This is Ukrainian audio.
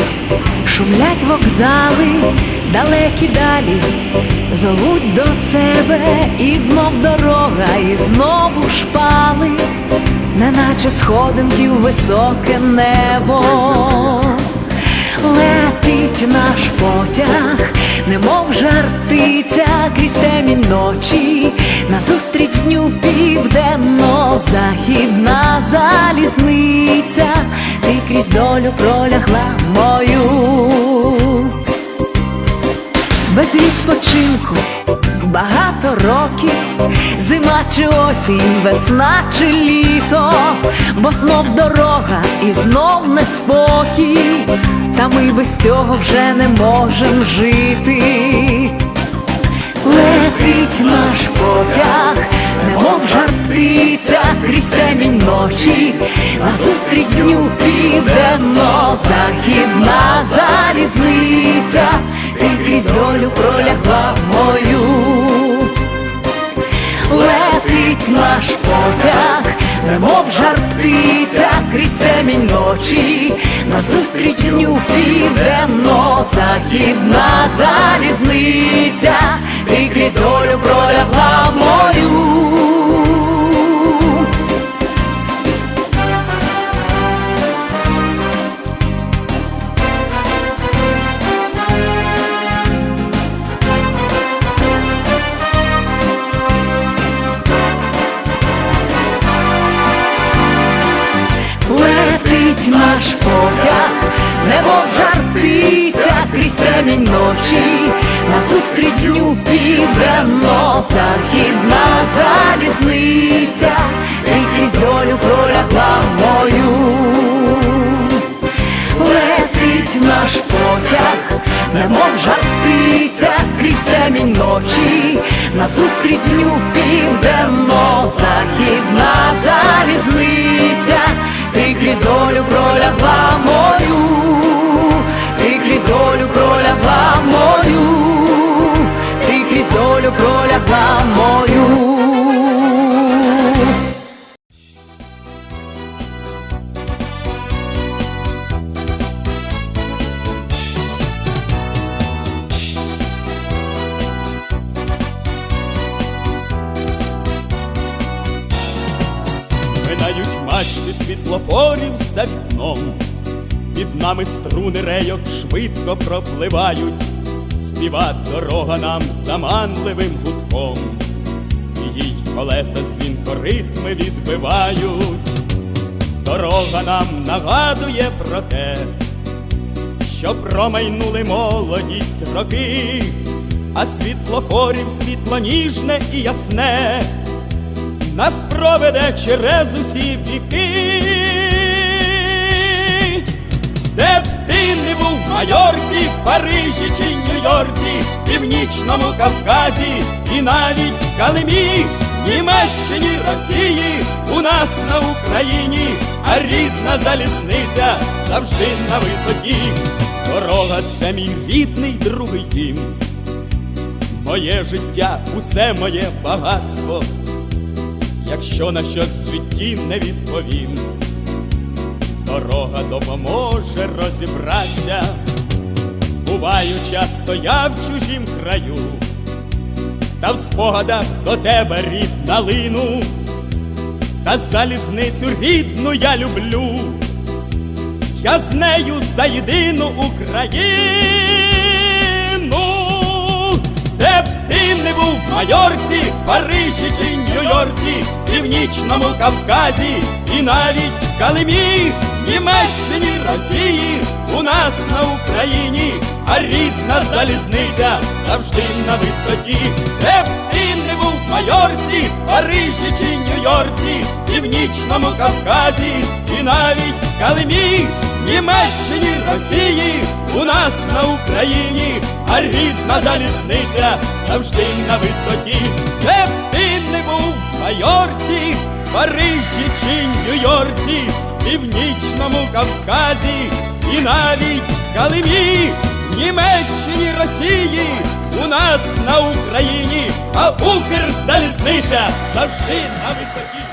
грають, шумлять вокзали, далекі далі, зовуть до себе, і знов дорога, і знову шпали, неначе сходинки в високе небо. Летить наш потяг, немов жартиця крізь темінь ночі, назустріч дню південно-західна залізниця, ти крізь долю пролягла мою. Без відпочинку багато років, зима чи осінь, весна чи літо, бо знов дорога і знов неспокій, та ми без цього вже не можем жити. Летить наш потяг, немов жар ночі, назустріч дню південно-західна залізниця, ти крізь долю пролягла мою. Летить наш потяг, немов жар птиця крізь темінь ночі, назустріч дню південно-західна залізниця, ти крізь долю пролягла мою. Темінь ночі, назустріч дню південно-західна залізниця, ти крізь долю пролягла мою. Летить наш потяг, немов жар птиця крізь темінь ночі, назустріч дню південно-західна залізниця, ти крізь долю пролягла мою, Минають мачти світлофорів за вікном, під нами струни рейок швидко пропливають, співа дорога нам заманливим гудком, їй колеса дзвінко ритми відбивають. Дорога нам нагадує про те, що промайнули молодість роки, а світлофорів світло ніжне і ясне нас проведе через усі віки. Де б ти не був в Майорці, Парижі чи Нью-Йорці, Північному Кавказі і навіть Калимі, Німеччині, Росії, у нас на Україні, а рідна залізниця завжди на висоті. Дорога це мій рідний другий дім. Моє життя, усе моє багатство якщо на щось в житті не відповім, дорога допоможе розібратися. Буваю, часто я в чужім краю, та в спогадах до тебе рідна лину, та залізницю рідну я люблю, я з нею за єдину Україну, Майорці, Парижі чи Нью-Йорці, Північному Кавказі і навіть Калимі, Німеччині, Росії, у нас на Україні, а рідна залізниця завжди на висоті, де б ти не був Майорці, Парижі чи Нью-Йорці, Північному Кавказі і навіть Калимі, Німеччині, Росії, у нас на Україні, а рідна залізниця завжди на висоті, де б ти не був в Майорці, Парижі чи Нью-Йорці, Північному Кавказі і навіть Калимі, Німеччині, Росії, у нас на Україні, а Укрзалізниця завжди на висоті.